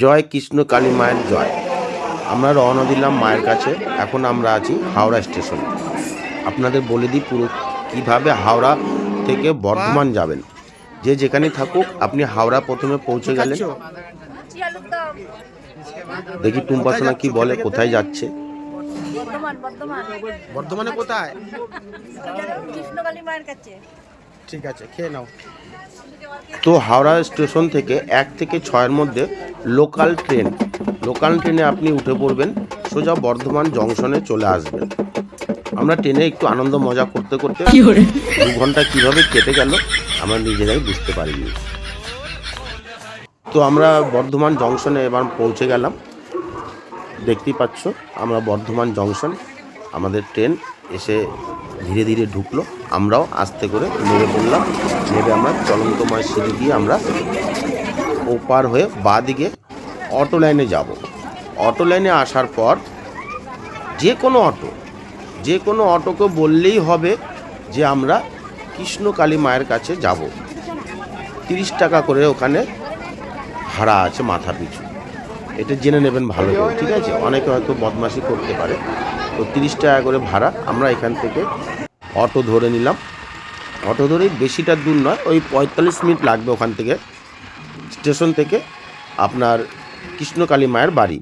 জয় কৃষ্ণ কালী মায়ের জয়। আমরা রওনা দিলাম মায়ের কাছে। এখন আমরা আছি হাওড়া স্টেশনে। আপনাদের বলে দিই পুরো কীভাবে হাওড়া থেকে বর্ধমান যাবেন। যে যেখানে থাকুক আপনি হাওড়া প্রথমে পৌঁছে গেলেন। দেখি টুম্পাসনা কি বলে কোথায় যাচ্ছে? বর্ধমান কোথায়? কৃষ্ণকালী মায়ের কাছে। ঠিক আছে খেয়ে নাও। তো হাওড়া স্টেশন থেকে এক থেকে ছয়ের মধ্যে লোকাল ট্রেন। লোকাল ট্রেনে আপনি উঠে পড়বেন সোজা বর্ধমান জংশনে চলে আসবেন। আমরা ট্রেনে একটু আনন্দ মজা করতে করতে দু ঘণ্টা কীভাবে কেটে গেল আমরা নিজেরাই বুঝতে পারিনি। তো আমরা বর্ধমান জংশনে এবার পৌঁছে গেলাম। দেখতেই পাচ্ছ আমরা বর্ধমান জংশন আমাদের ট্রেন এসে ধীরে ধীরে ঢুকলো। আমরাও আস্তে করে নেমে পড়লাম। নেমে আমরা চলন্তময় সিঁড়ি দিয়ে আমরা ওপার হয়ে বাঁ দিকে অটো লাইনে যাব। অটো লাইনে আসার পর যে কোনো অটো, যে কোনো অটোকে বললেই হবে যে আমরা কৃষ্ণকালী মায়ের কাছে যাব। তিরিশ টাকা করে ওখানে ভাড়া আছে মাথা পিছু। এটা জেনে নেবেন ভালো ঠিক আছে? অনেকে হয়তো বদমাশি করতে পারে। তো তিরিশ টাকা করে ভাড়া আমরা এখান থেকে অটো ধরে নিলাম। অটো ধরেই বেশিটা দূর নয়, ওই পঁয়তাল্লিশ মিনিট লাগবে ওখান থেকে। স্টেশন থেকে আপনার কৃষ্ণকালী মায়ের বাড়ি।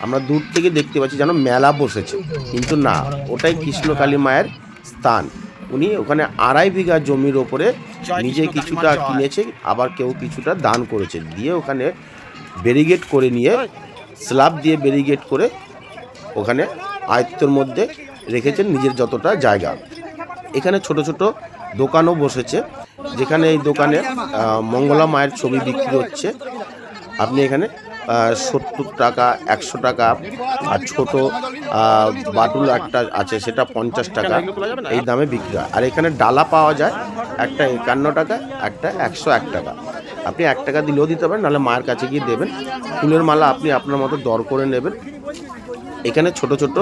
আমরা দূর থেকে দেখতে পাচ্ছি যেন মেলা বসেছে। কিন্তু না, ওটাই কৃষ্ণকালী মায়ের স্থান। উনি ওখানে আড়াই বিঘা জমির ওপরে নিজে কিছুটা কিনেছে, আবার কেউ কিছুটা দান করেছে। দিয়ে ওখানে ব্যারিগেড করে নিয়ে, স্ল্যাব দিয়ে ব্যারিগেড করে ওখানে আয়ত্তের মধ্যে রেখেছেন নিজের যতটা জায়গা। এখানে ছোট ছোট দোকানও বসেছে, যেখানে এই দোকানে মঙ্গলা মায়ের ছবি বিক্রি হচ্ছে। আপনি এখানে সত্তর টাকা, একশো টাকা আর ছোট বাটুল একটা আছে, সেটা পঞ্চাশ টাকা। এই দামে বিক্রি হয়। আর এখানে ডালা পাওয়া যায়, একটা একান্ন টাকা, একটা একশো এক টাকা। আপনি এক টাকা দিলেও দিতে পারেন, নাহলে মায়ের কাছে গিয়ে দেবেন। ফুলের মালা আপনি আপনার মতো দর করে নেবেন। এখানে ছোট ছোট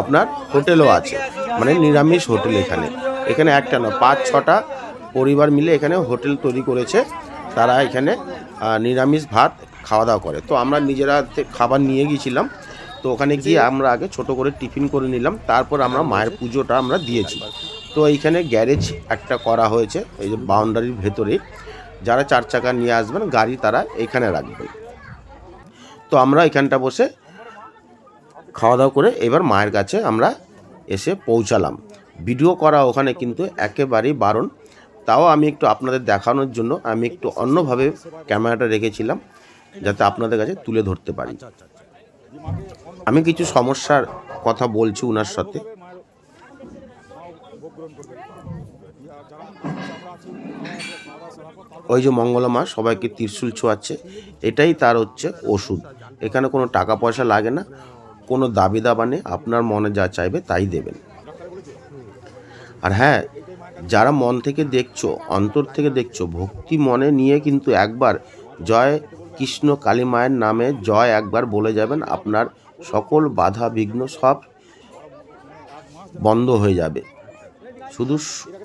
আপনার হোটেলও আছে। মানে নিরামিষ হোটেল এখানে। এখানে একটা না, পাঁচ, ছটা পরিবার মিলে এখানে হোটেল তৈরি করেছে। তারা এখানে নিরামিষ ভাত খাওয়া দাওয়া করে। তো আমরা নিজেরা খাবার নিয়ে গিয়েছিলাম। তো ওখানে গিয়ে আমরা আগে ছোট করে টিফিন করে নিলাম। তারপর আমরা মায়ের পুজোটা আমরা দিয়েছি। তো এইখানে গ্যারেজ একটা করা হয়েছে, এই যে বাউন্ডারির ভেতরে যারা চার চাকা নিয়ে আসবেন, গাড়ি তারা এখানে রাখবেন তো আমরা এখানটা বসে খাওয়া দাওয়া করে এবার মায়ের কাছে আমরা এসে পৌঁছালাম। ভিডিও করা ওখানে কিন্তু একেবারেই বারণ। তাও আমি একটু আপনাদের দেখানোর জন্য আমি একটু অন্যভাবে ক্যামেরাটা রেখেছিলাম, যাতে আপনাদের কাছে তুলে ধরতে পারি। আমি কিছু সমস্যার কথা বলছি ওনার সাথে। ওই যে মঙ্গলা মা সবাইকে ত্রিশূল ছোঁয়াচ্ছে, এটাই তার হচ্ছে ওষুধ। এখানে কোনো টাকা পয়সা লাগে না। কোনো দাবি দাবা নেই আপনার মনে যা চাইবে তাই দেবেন। আর হ্যাঁ যারা মন থেকে দেখছ, অন্তর থেকে দেখছ, ভক্তি মনে নিয়ে কিন্তু একবার জয় কৃষ্ণ কালী মায়ের নামে জয় একবার বলে যাবেন, আপনার সকল বাধা বিঘ্ন সব বন্ধ হয়ে যাবে। শুধু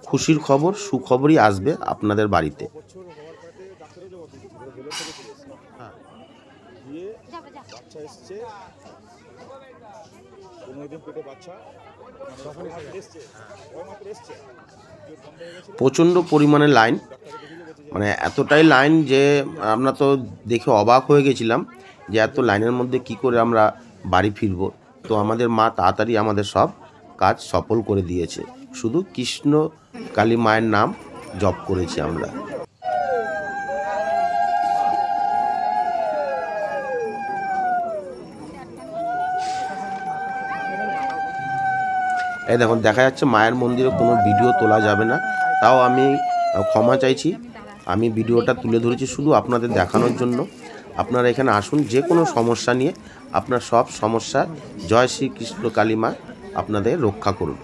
খুশির খবর, সুখবরই আসবে আপনাদের বাড়িতে। বাচ্চা এসছে। পনেরো দিন পেটে বাচ্চা। এসছে। এসছে। প্রচণ্ড পরিমাণে লাইন মানে এতটাই লাইন যে আমরা তো দেখে অবাক হয়ে গেছিলাম যে এত লাইনের মধ্যে কি করে আমরা বাড়ি ফিরব। তো আমাদের মা তাড়াতাড়ি আমাদের সব কাজ সফল করে দিয়েছে। শুধু কৃষ্ণ কালী মায়ের নাম জপ করেছি আমরা। এই দেখুন, দেখা যাচ্ছে মায়ের মন্দিরে কোনো ভিডিও তোলা যাবে না। তাও আমি ক্ষমা চাইছি। আমি ভিডিওটা তুলে ধরেছি শুধু আপনাদের দেখানোর জন্য। আপনারা এখানে আসুন, যে কোনো সমস্যা নিয়ে আপনার সব সমস্যা জয় শ্রীকৃষ্ণ কালী মা আপনাদের রক্ষা করুন।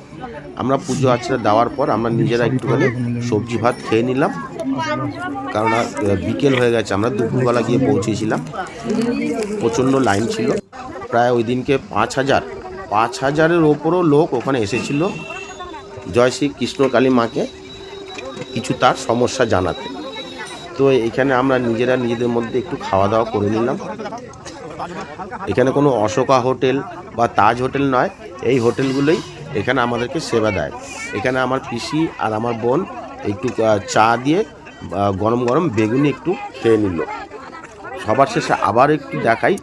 আমরা পুজো আর্চনা দেওয়ার পর আমরা নিজেরা একটুখানি সবজি ভাত খেয়ে নিলাম। কারণ বিকেল হয়ে গেছে, আমরা দুপুরবেলা গিয়ে পৌঁছেছিলাম। প্রচণ্ড লাইন ছিল। প্রায় ওই দিনকে পাঁচ হাজার পাঁচ হাজারের ওপরও লোক ওখানে এসেছিল। জয় শ্রী কৃষ্ণ কালী মাকে কিছু তার সমস্যা জানাতে। তো এখানে আমরা নিজেরা নিজেদের মধ্যে একটু খাওয়া দাওয়া করে নিলাম। এখানে কোনো অশোকা হোটেল বা তাজ হোটেল নয় এই হোটেলগুলোই এখানে আমাদেরকে সেবা দেয়। এখানে আমার পিসি আর আমার বোন একটু চা দিয়ে গরম গরম বেগুনি একটু খেয়ে নিল। সবার শেষে আবার একটু দেখাই।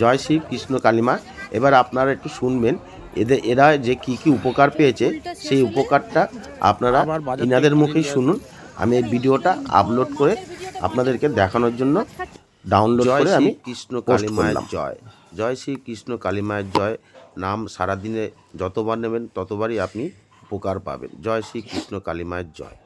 জয় শ্রী কৃষ্ণ কালিমা এবার আপনারা একটু শুনবেন এদের এরা যে কি কি উপকার পেয়েছে সেই উপকারটা আপনারা ইনাদের মুখেই শুনুন। আমি এই ভিডিওটা আপলোড করে আপনাদেরকে দেখানোর জন্য ডাউনলোড করে আমি কৃষ্ণ কালিমায়ের জয়। জয় শ্রী কৃষ্ণ কালিমায়ের জয়। নাম সারাদিনে যতবার নেবেন ততবারই আপনি উপকার পাবেন। জয় শ্রী কৃষ্ণ কালিমায়ের জয়।